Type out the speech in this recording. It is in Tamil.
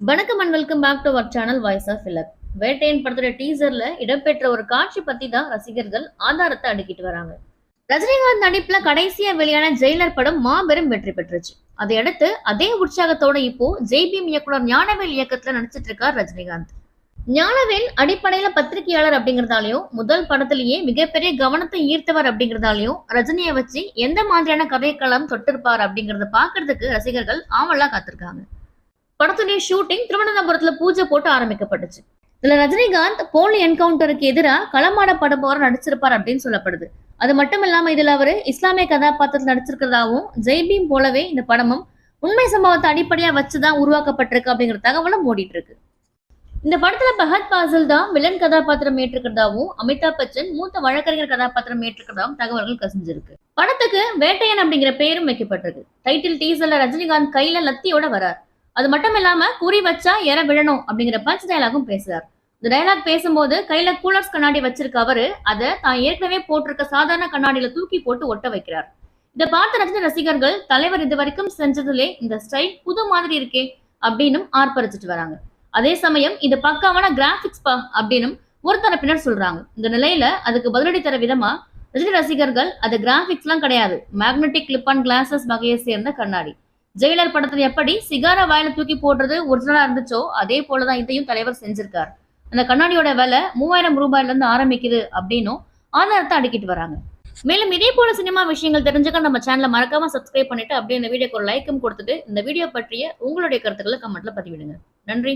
வணக்கம் and welcome back to our channel voice of இலக் Vettaiyan படத்தோட டீசர்ல இடம்பெற்ற ஒரு காட்சி பத்தி தான் ரசிகர்கள் ஆதாரத்தை அடுக்கிட்டு வராங்க. ரஜினிகாந்த் நடிப்புல கடைசியா வெளியான ஜெயிலர் படம் மாபெரும் வெற்றி பெற்றுச்சு. அதையடுத்து அதே உற்சாகத்தோட இப்போ ஜெய்பீம் இயக்குனர் ஞானவேல் இயக்கத்துல நடிச்சிட்டு இருக்கார் ரஜினிகாந்த். ஞானவேல் அடிப்படையில பத்திரிகையாளர் அப்படிங்கறதாலையும் முதல் படத்திலேயே மிகப்பெரிய கவனத்தை ஈர்த்தவர் அப்படிங்கறதாலையும் ரஜினியை வச்சு எந்த மாதிரியான கதைக்களம் தொட்டிருப்பார் அப்படிங்கறத பாக்குறதுக்கு ரசிகர்கள் ஆவலா காத்திருக்காங்க. படத்துடைய ஷூட்டிங் திருவனந்தபுரத்துல பூஜை போட்டு ஆரம்பிக்கப்பட்டுச்சு. இதுல ரஜினிகாந்த் போலி என்கவுண்டருக்கு எதிராக களமாடப்பட போற நடிச்சிருப்பார் அப்படின்னு சொல்லப்படுது. அது மட்டும் இல்லாம இதுல அவரு இஸ்லாமிய கதாபாத்திரத்தில் நடிச்சிருக்கிறதாவும் ஜெய்பீம் போலவே இந்த படமும் உண்மை சம்பவத்தை அடிப்படையா வச்சுதான் உருவாக்கப்பட்டிருக்கு அப்படிங்கிற தகவலும் ஓடிட்டு இருக்கு இந்த படத்துல பகத் பாசில் தான் வில்லன் கதாபாத்திரம் ஏற்றிருக்கிறதாவும் அமிதாப் பச்சன் மூத்த வழக்கறிஞர் கதாபாத்திரம் ஏற்றிருக்கிறதாவும் தகவல்கள் கசிஞ்சிருக்கு. படத்துக்கு வேட்டையன் அப்படிங்கிற பெயரும் வைக்கப்பட்டிருக்கு. டைட்டில் டீசர்ல ரஜினிகாந்த் கையில லத்தியோட வரார். அது மட்டும் இல்லாம குறி வச்சா எற விழணும் அப்படிங்கிற பஞ்ச் டயலாகும் பேசுறார். இந்த டயலாக் பேசும்போது கையில கூலர்ஸ் கண்ணாடி வச்சிருக்க அவரு அதை தான் ஏற்கனவே போட்டிருக்க சாதாரண கண்ணாடியில தூக்கி போட்டு ஒட்ட வைக்கிறார். இதை பார்த்த ரஜினி ரசிகர்கள் தலைவர் இது வரைக்கும் செஞ்சதுலே இந்த ஸ்டைல் புது மாதிரி இருக்கே அப்படின்னும் ஆர்ப்பரிச்சிட்டு வராங்க. அதே சமயம் இது பக்காவான கிராபிக்ஸ் பா அப்படின்னும் ஒரு தரப்பினர் சொல்றாங்க. இந்த நிலையில அதுக்கு பதிலடி தர விதமா ரஜினி ரசிகர்கள் அது கிராபிக்ஸ் எல்லாம் கிடையாது. மேக்னெட்டிக் கிளிப் அண்ட் கிளாஸஸ் வகையை சேர்ந்த கண்ணாடி. ஜெயிலர் படத்துல எப்படி சிகார வாயில தூக்கி போடுறது ஒரிஜினலா இருந்துச்சோ அதே போலதான் இதையும் தலைவர் செஞ்சிருக்கார். அந்த கண்ணாடியோட விலை மூவாயிரம் ரூபாயில இருந்து ஆரம்பிக்குது அப்படின்னும் ஆதாரத்தை அடுக்கிட்டு வராங்க. மேலும் இதே போல சினிமா விஷயங்கள் தெரிஞ்சுக்க நம்ம சேனலை மறக்காம சப்ஸ்கிரைப் பண்ணிட்டு அப்படியே இந்த வீடியோக்கு ஒரு லைக்கும் கொடுத்துட்டு இந்த வீடியோ பற்றிய உங்களுடைய கருத்துக்களை கமெண்ட்ல பதிவிடுங்க. நன்றி.